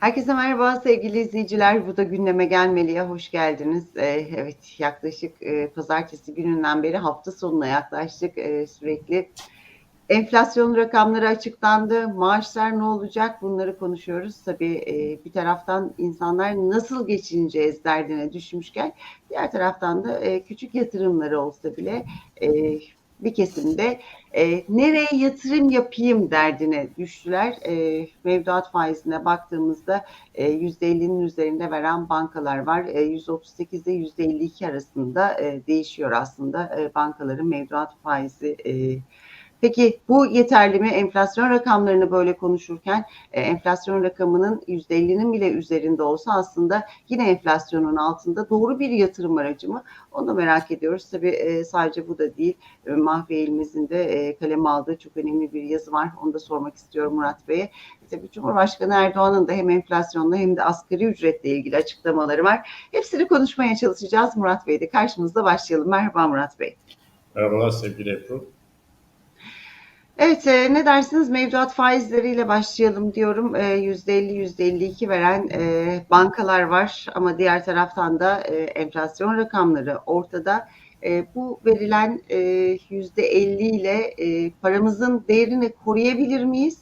Herkese merhaba sevgili izleyiciler. Bu da gündeme gelmeliye hoş geldiniz. Ee, evet yaklaşık e, pazartesi gününden beri hafta sonuna yaklaştık. Ee, sürekli enflasyon rakamları açıklandı. Maaşlar ne olacak bunları konuşuyoruz. Tabii e, bir taraftan insanlar nasıl geçineceğiz derdine düşmüşken diğer taraftan da e, küçük yatırımları olsa bile e, bir kesimde e, nereye yatırım yapayım derdine düştüler. E, mevduat faizine baktığımızda e, %50'nin üzerinde veren bankalar var. E, %38 ile %52 arasında e, değişiyor aslında e, bankaların mevduat faizi e, Peki bu yeterli mi? Enflasyon rakamlarını böyle konuşurken e, enflasyon rakamının %50'nin bile üzerinde olsa aslında yine enflasyonun altında doğru bir yatırım aracı mı? Onu merak ediyoruz. Tabii e, sadece bu da değil. E, Mahve elimizin de e, kaleme aldığı çok önemli bir yazı var. Onu da sormak istiyorum Murat Bey'e. Tabii Cumhurbaşkanı Erdoğan'ın da hem enflasyonla hem de asgari ücretle ilgili açıklamaları var. Hepsini konuşmaya çalışacağız. Murat Bey de karşımızda başlayalım. Merhaba Murat Bey. Merhabalar sevgili Ebru. Evet, e, ne dersiniz? Mevduat faizleriyle başlayalım diyorum. E, %50, %52 veren e, bankalar var ama diğer taraftan da e, enflasyon rakamları ortada. E, bu verilen e, %50 ile e, paramızın değerini koruyabilir miyiz?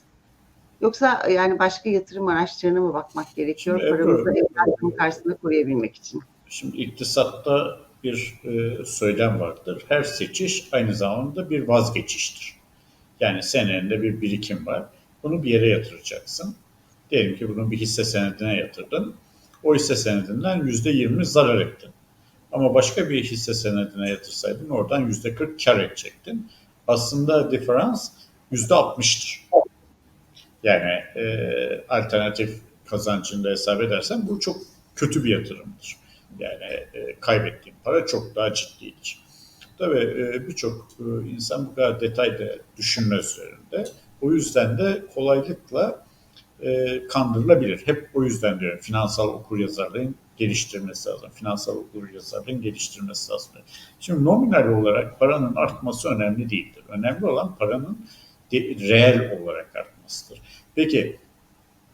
Yoksa e, yani başka yatırım araçlarına mı bakmak gerekiyor Şimdi paramızı enflasyon karşısında koruyabilmek için? Şimdi iktisatta bir e, söylem vardır. Her seçiş aynı zamanda bir vazgeçiştir. Yani senende bir birikim var. Bunu bir yere yatıracaksın. Diyelim ki bunu bir hisse senedine yatırdın. O hisse senedinden yüzde yirmi zarar ettin. Ama başka bir hisse senedine yatırsaydın oradan yüzde kırk kar edecektin. Aslında diferans yüzde altmıştır. Yani e, alternatif kazancını da hesap edersen bu çok kötü bir yatırımdır. Yani e, kaybettiğin para çok daha ciddidir. Tabii e, birçok e, insan bu kadar detayda düşünmez üzerinde. O yüzden de kolaylıkla e, kandırılabilir. Hep o yüzden diyorum finansal okuryazarlığın geliştirmesi lazım. Finansal okuryazarlığın geliştirmesi lazım. Şimdi nominal olarak paranın artması önemli değildir. Önemli olan paranın reel olarak artmasıdır. Peki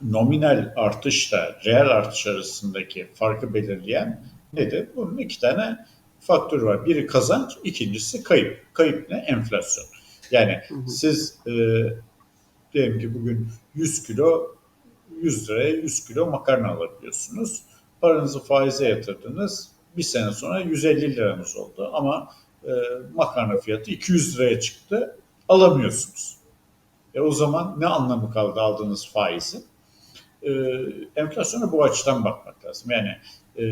nominal artışla reel artış arasındaki farkı belirleyen nedir? Bunun iki tane faktör var. Biri kazanç, ikincisi kayıp. Kayıp ne? Enflasyon. Yani hı hı. siz e, diyelim ki bugün 100 kilo 100 liraya 100 kilo makarna alabiliyorsunuz. Paranızı faize yatırdınız. Bir sene sonra 150 liranız oldu ama e, makarna fiyatı 200 liraya çıktı. Alamıyorsunuz. E o zaman ne anlamı kaldı aldığınız faizin? E, enflasyona bu açıdan bakmak lazım. Yani e,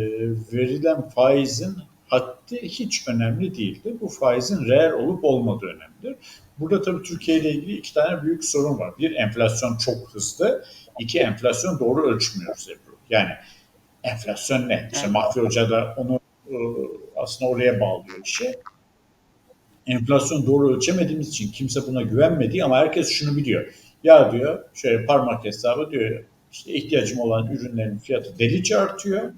verilen faizin haddi hiç önemli değildir. Bu faizin reel olup olmadığı önemlidir. Burada tabii Türkiye ile ilgili iki tane büyük sorun var. Bir, enflasyon çok hızlı. İki, enflasyon doğru ölçmüyoruz Ebru. Yani enflasyon ne? İşte Mahfi Hoca da onu e, aslında oraya bağlıyor işi. Enflasyon doğru ölçemediğimiz için kimse buna güvenmediği ama herkes şunu biliyor. Ya diyor şöyle parmak hesabı diyor işte ihtiyacım olan ürünlerin fiyatı delice artıyor.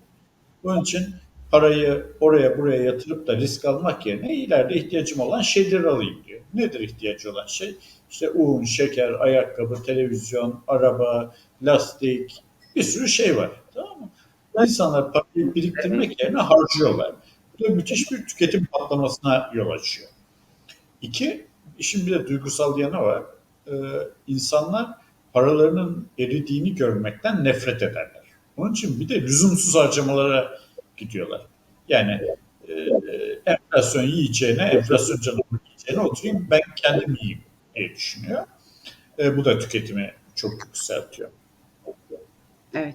Bunun için parayı oraya buraya yatırıp da risk almak yerine ileride ihtiyacım olan şeyleri alayım diyor. Nedir ihtiyacı olan şey? İşte un, şeker, ayakkabı, televizyon, araba, lastik bir sürü şey var. Tamam mı? İnsanlar parayı biriktirmek yerine harcıyorlar. Bu da müthiş bir tüketim patlamasına yol açıyor. İki, işin bir de duygusal yanı var. Ee, insanlar paralarının eridiğini görmekten nefret ederler. Onun için bir de lüzumsuz harcamalara gidiyorlar. Yani e, enflasyon yiyeceğine, enflasyon canımı yiyeceğine oturayım ben kendim yiyeyim diye düşünüyor. E, bu da tüketimi çok yükseltiyor. Evet.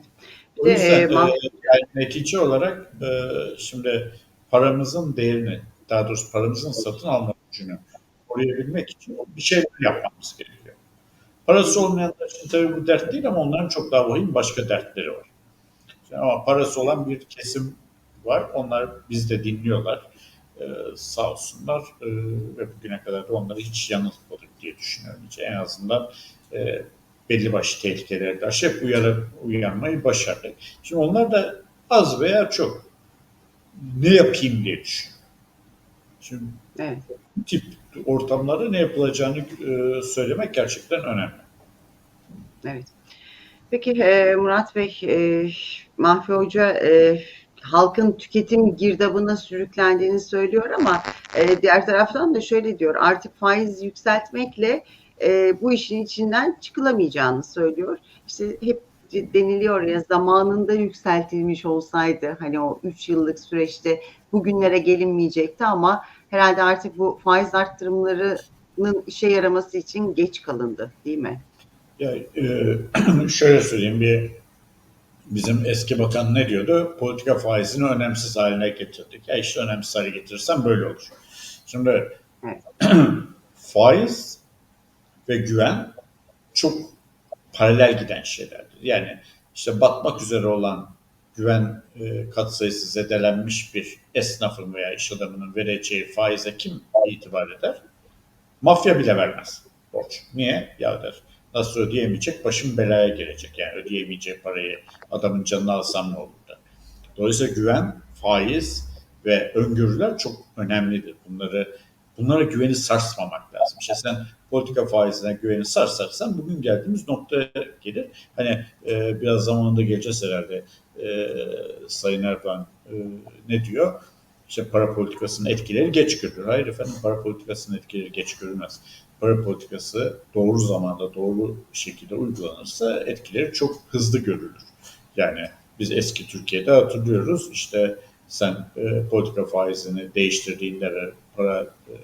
O yüzden e, yani netice olarak e, şimdi paramızın değerini, daha doğrusu paramızın satın alma gücünü koruyabilmek için bir şeyler yapmamız gerekiyor. Parası olmayanlar için tabii bu dert değil ama onların çok daha vahim başka dertleri var. Ama parası olan bir kesim var. Onlar bizde dinliyorlar. Ee, sağ olsunlar ee, ve bugüne kadar da onları hiç yanıltmadık diye düşünüyorum. Hiç en azından e, belli başlı tehlikelere karşı hep uyarı, uyanmayı başardık. Şimdi onlar da az veya çok ne yapayım diye düşünüyor. Şimdi evet. bu tip ortamlarda ne yapılacağını e, söylemek gerçekten önemli. Evet. Peki e, Murat Bey, e, Mahfi Hoca e, halkın tüketim girdabına sürüklendiğini söylüyor ama e, diğer taraftan da şöyle diyor artık faiz yükseltmekle e, bu işin içinden çıkılamayacağını söylüyor. İşte hep deniliyor ya zamanında yükseltilmiş olsaydı hani o 3 yıllık süreçte bugünlere gelinmeyecekti ama herhalde artık bu faiz arttırımlarının işe yaraması için geç kalındı değil mi? Ya, e, şöyle söyleyeyim bir bizim eski bakan ne diyordu? Politika faizini önemsiz haline getirdik. Ya işte önemsiz hale getirirsen böyle olur. Şimdi faiz ve güven çok paralel giden şeylerdir. Yani işte batmak üzere olan güven e, katsayısı zedelenmiş bir esnafın veya iş adamının vereceği faize kim itibar eder? Mafya bile vermez borç. Niye? Ya der nasıl ödeyemeyecek başım belaya gelecek. Yani ödeyemeyeceği parayı adamın canını alsam ne olur der. Dolayısıyla güven, faiz ve öngörüler çok önemlidir. Bunları bunlara güveni sarsmamak lazım. İşte sen politika faizine güveni sarsarsan bugün geldiğimiz noktaya gelir. Hani e, biraz zamanında geleceğiz herhalde. E, Sayın Erdoğan e, ne diyor? İşte para politikasının etkileri geç görülür. Hayır efendim para politikasının etkileri geç görülmez. Para politikası doğru zamanda doğru şekilde uygulanırsa etkileri çok hızlı görülür. Yani biz eski Türkiye'de hatırlıyoruz işte sen e, politika faizini değiştirdiğinde ve para e,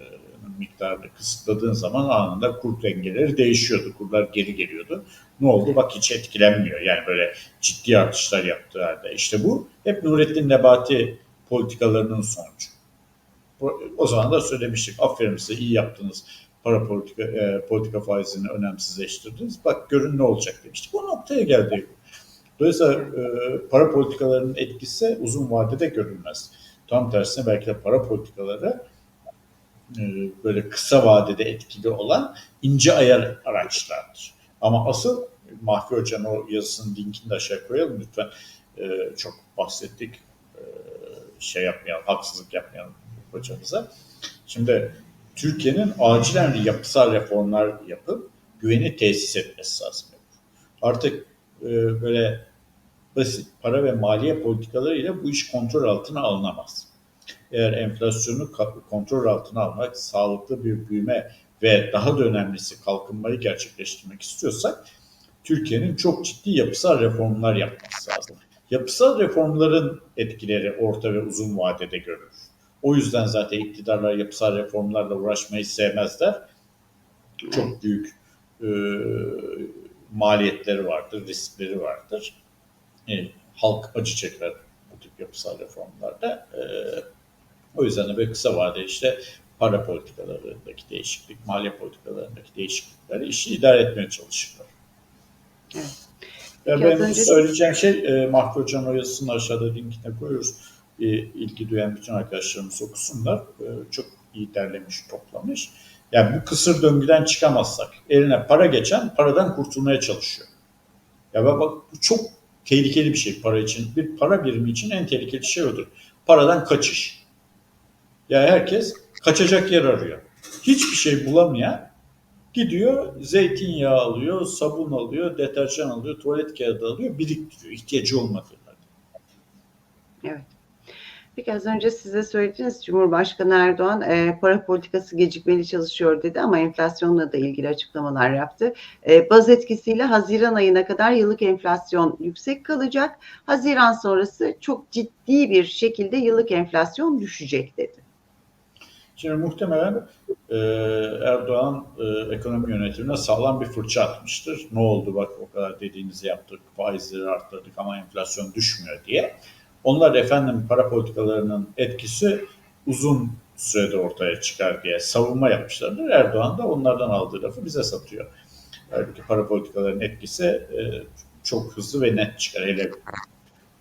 miktarını kısıtladığın zaman anında kur dengeleri değişiyordu. Kurlar geri geliyordu. Ne oldu? Bak hiç etkilenmiyor. Yani böyle ciddi artışlar yaptığı halde. İşte bu hep Nurettin Nebati politikalarının sonucu. O zaman da söylemiştik. Aferin size iyi yaptınız. Para politika, e, politika faizini önemsizleştirdiniz. Bak görün ne olacak demiştik. O noktaya geldi. Dolayısıyla e, para politikalarının etkisi uzun vadede görülmez. Tam tersine belki de para politikaları e, böyle kısa vadede etkili olan ince ayar araçlardır. Ama asıl Mahfi Hoca'nın o yazısının linkini de aşağı koyalım lütfen. E, çok bahsettik. E, şey yapmayalım, haksızlık yapmayalım hocamıza. Şimdi Türkiye'nin acilen yapısal reformlar yapıp güveni tesis etmesi lazım. Artık e, böyle basit para ve maliye politikalarıyla bu iş kontrol altına alınamaz. Eğer enflasyonu kontrol altına almak, sağlıklı bir büyüme ve daha da önemlisi kalkınmayı gerçekleştirmek istiyorsak Türkiye'nin çok ciddi yapısal reformlar yapması lazım. Yapısal reformların etkileri orta ve uzun vadede görülür. O yüzden zaten iktidarlar yapısal reformlarla uğraşmayı sevmezler. Çok büyük e, maliyetleri vardır, riskleri vardır. E, halk acı çeker bu tip yapısal reformlarda. E, o yüzden de böyle kısa vadeli işte para politikalarındaki değişiklik, maliye politikalarındaki değişiklikleri işi idare etmeye çalışırlar. Evet. Ya benim önce- söyleyeceğim şey e, Mahfi Hoca'nın o yazısını aşağıda linkine koyuyoruz. E, ilgi duyan bütün arkadaşlarımız okusunlar. E, çok iyi derlemiş, toplamış. Yani bu kısır döngüden çıkamazsak eline para geçen paradan kurtulmaya çalışıyor. Ya bak, bak bu çok tehlikeli bir şey para için. Bir para birimi için en tehlikeli şey odur. Paradan kaçış. Ya herkes kaçacak yer arıyor. Hiçbir şey bulamayan gidiyor zeytinyağı alıyor, sabun alıyor, deterjan alıyor, tuvalet kağıdı alıyor, biriktiriyor ihtiyacı olmadığı. Peki az önce size söylediğiniz Cumhurbaşkanı Erdoğan e, para politikası gecikmeli çalışıyor dedi ama enflasyonla da ilgili açıklamalar yaptı. E, baz etkisiyle Haziran ayına kadar yıllık enflasyon yüksek kalacak. Haziran sonrası çok ciddi bir şekilde yıllık enflasyon düşecek dedi. Şimdi muhtemelen e, Erdoğan e, ekonomi yönetimine sağlam bir fırça atmıştır. Ne oldu bak o kadar dediğinizi yaptık, faizleri arttırdık ama enflasyon düşmüyor diye. Onlar efendim para politikalarının etkisi uzun sürede ortaya çıkar diye savunma yapmışlardır. Erdoğan da onlardan aldığı lafı bize satıyor. Halbuki para politikalarının etkisi e, çok hızlı ve net çıkar. Hele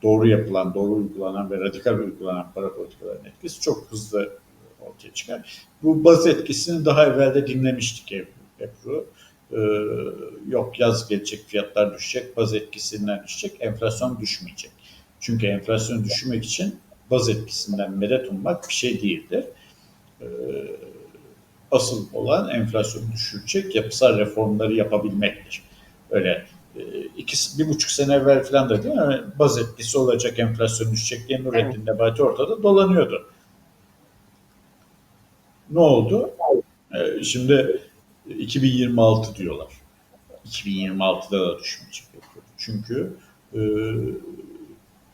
doğru yapılan, doğru uygulanan ve radikal uygulanan para politikalarının etkisi çok hızlı ortaya çıkar. Bu baz etkisini daha evvelde dinlemiştik Ebru. Ee, yok yaz gelecek fiyatlar düşecek, baz etkisinden düşecek, enflasyon düşmeyecek. Çünkü enflasyon düşürmek için baz etkisinden medet ummak bir şey değildir. Ee, asıl olan enflasyonu düşürecek yapısal reformları yapabilmektir. Öyle e, iki, bir buçuk sene evvel falan da değil mi? Baz etkisi olacak, enflasyon düşecek diye Nurettin Nebati ortada dolanıyordu. Ne oldu? E, şimdi 2026 diyorlar. 2026'da da düşmeyecek. Çünkü e,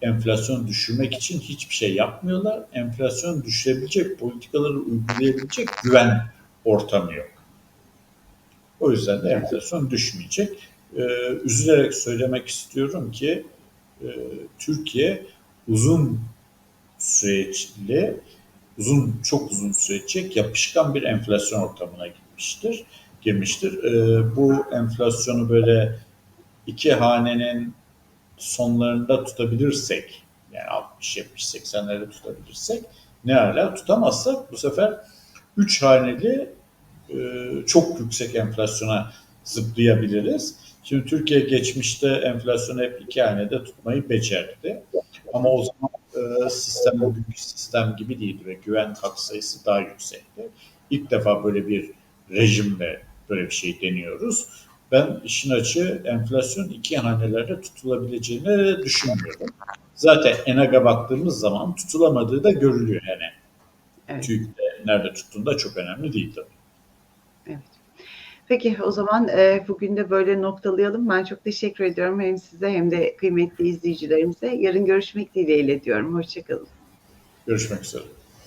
enflasyon düşürmek için hiçbir şey yapmıyorlar. Enflasyon düşürebilecek politikaları uygulayabilecek güven ortamı yok. O yüzden de enflasyon düşmeyecek. Ee, üzülerek söylemek istiyorum ki e, Türkiye uzun süreçli, uzun çok uzun sürecek yapışkan bir enflasyon ortamına gitmiştir. Girmiştir. Ee, bu enflasyonu böyle iki hanenin sonlarında tutabilirsek, yani 60, 70, 80'lerde tutabilirsek ne hala tutamazsak bu sefer üç haneli e, çok yüksek enflasyona zıplayabiliriz. Şimdi Türkiye geçmişte enflasyonu hep iki hanede tutmayı becerdi. Ama o zaman e, sistem bugünkü sistem gibi değildi ve güven katsayısı daha yüksekti. İlk defa böyle bir rejimle böyle bir şey deniyoruz. Ben işin açığı enflasyon iki hanelerde tutulabileceğini düşünmüyorum. Zaten ENAG'a baktığımız zaman tutulamadığı da görülüyor yani. Evet. TÜİK'te nerede tuttuğunda da çok önemli değil tabii. Evet. Peki o zaman e, bugün de böyle noktalayalım. Ben çok teşekkür ediyorum hem size hem de kıymetli izleyicilerimize. Yarın görüşmek dileğiyle diyorum. Hoşçakalın. Görüşmek üzere.